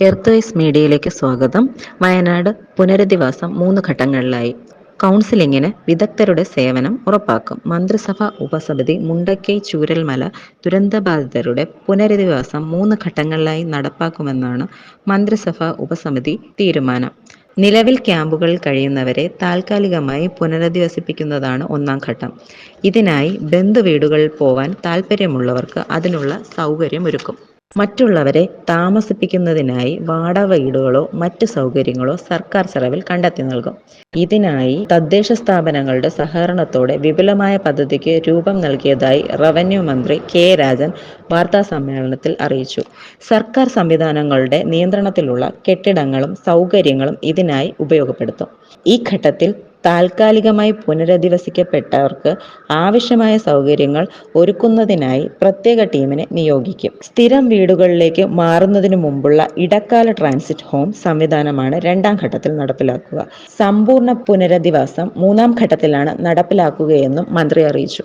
Earth മീഡിയയിലേക്ക് സ്വാഗതം. വയനാട് പുനരധിവാസം മൂന്ന് ഘട്ടങ്ങളിലായി. കൗൺസിലിങ്ങിന് വിദഗ്ധരുടെ സേവനം ഉറപ്പാക്കും. മന്ത്രിസഭ ഉപസമിതി മുണ്ടക്കൈ ചൂരൽമല ദുരന്തബാധിതരുടെ പുനരധിവാസം മൂന്ന് ഘട്ടങ്ങളിലായി നടപ്പാക്കുമെന്നാണ് മന്ത്രിസഭ ഉപസമിതി തീരുമാനം. നിലവിൽ ക്യാമ്പുകളിൽ കഴിയുന്നവരെ താൽക്കാലികമായി പുനരധിവസിപ്പിക്കുന്നതാണ് ഒന്നാം ഘട്ടം. ഇതിനായി ബന്ധുവീടുകളിൽ പോവാൻ താൽപ്പര്യമുള്ളവർക്ക് അതിനുള്ള സൗകര്യമൊരുക്കും. മറ്റുള്ളവരെ താമസിപ്പിക്കുന്നതിനായി വാടക വീടുകളോ മറ്റ് സൗകര്യങ്ങളോ സർക്കാർ ചെലവിൽ കണ്ടെത്തി നൽകും. ഇതിനായി തദ്ദേശ സ്ഥാപനങ്ങളുടെ സഹകരണത്തോടെ വിപുലമായ പദ്ധതിക്ക് രൂപം നൽകിയതായി റവന്യൂ മന്ത്രി കെ രാജൻ വാർത്താ സമ്മേളനത്തിൽ അറിയിച്ചു. സർക്കാർ സംവിധാനങ്ങളുടെ നിയന്ത്രണത്തിലുള്ള കെട്ടിടങ്ങളും സൗകര്യങ്ങളും ഇതിനായി ഉപയോഗപ്പെടുത്തും. ഈ ഘട്ടത്തിൽ താൽക്കാലികമായി പുനരധിവസിക്കപ്പെട്ടവർക്ക് ആവശ്യമായ സൗകര്യങ്ങൾ ഒരുക്കുന്നതിനായി പ്രത്യേക ടീമിനെ നിയോഗിക്കും. സ്ഥിരം വീടുകളിലേക്ക് മാറുന്നതിന് മുമ്പുള്ള ഇടക്കാല ട്രാൻസിറ്റ് ഹോം സംവിധാനമാണ് രണ്ടാം ഘട്ടത്തിൽ നടപ്പിലാക്കുക. സമ്പൂർണ പുനരധിവാസം മൂന്നാം ഘട്ടത്തിലാണ് നടപ്പിലാക്കുകയെന്നും മന്ത്രി അറിയിച്ചു.